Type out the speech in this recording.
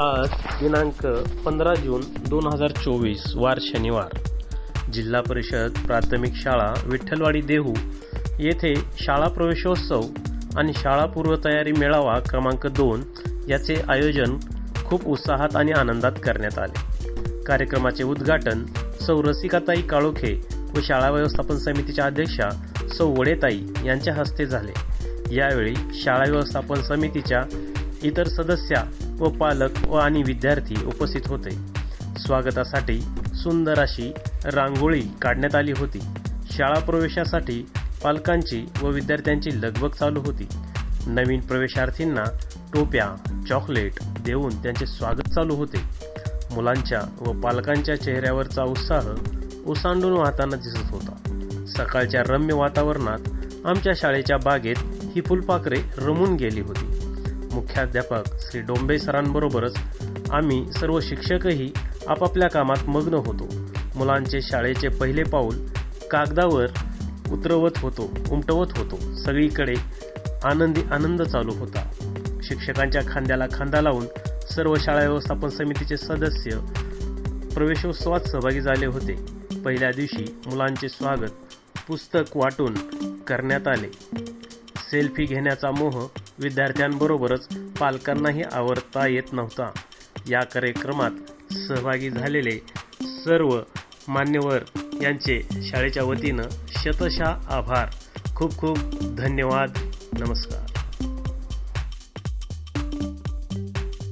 आज दिनांक पंधरा जून दोन हजार चोवीस वार शनिवार. जिल्हा परिषद प्राथमिक शाळा विठ्ठलवाडी देहू येथे शाळा प्रवेशोत्सव आणि शाळा पूर्वतयारी मेळावा क्रमांक दोन याचे आयोजन खूप उत्साहात आणि आनंदात करण्यात आले. कार्यक्रमाचे उद्घाटन सौ रसिकाताई काळोखे व शाळा व्यवस्थापन समितीच्या अध्यक्षा सौ वडेताई यांच्या हस्ते झाले. यावेळी शाळा व्यवस्थापन समितीच्या इतर सदस्या व पालक व आणि विद्यार्थी उपस्थित होते. स्वागतासाठी सुंदर अशी रांगोळी काढण्यात आली होती. शाळा प्रवेशासाठी पालकांची व विद्यार्थ्यांची लगबग चालू होती. नवीन प्रवेशार्थींना टोप्या चॉकलेट देऊन त्यांचे स्वागत चालू होते. मुलांच्या व पालकांच्या चेहऱ्यावरचा उत्साह ओसांडून वाहताना दिसत होता. सकाळच्या रम्य वातावरणात आमच्या शाळेच्या बागेत ही फुलपाखरे रमून गेली होती. मुख्याध्यापक श्री डोंबे सरांबरोबरच आम्ही सर्व शिक्षकही आपापल्या कामात मग्न होतो. मुलांचे शाळेचे पहिले पाऊल कागदावर उतरवत होतो उमटवत होतो. सगळीकडे आनंदी आनंद चालू होता. शिक्षकांच्या खांद्याला खांदा लावून सर्व शाळा व्यवस्थापन समितीचे सदस्य प्रवेशोत्सवात सहभागी झाले होते. पहिल्या दिवशी मुलांचे स्वागत पुस्तक वाटून करण्यात आले. सेल्फी घेण्याचा मोह विद्यार्थ्यांबरोबरच पालकांनाही आवरता येत नव्हता. या कार्यक्रमात सहभागी झालेले सर्व मान्यवर यांचे शाळेच्या वतीनं शतशा आभार. खूप खूप धन्यवाद. नमस्कार.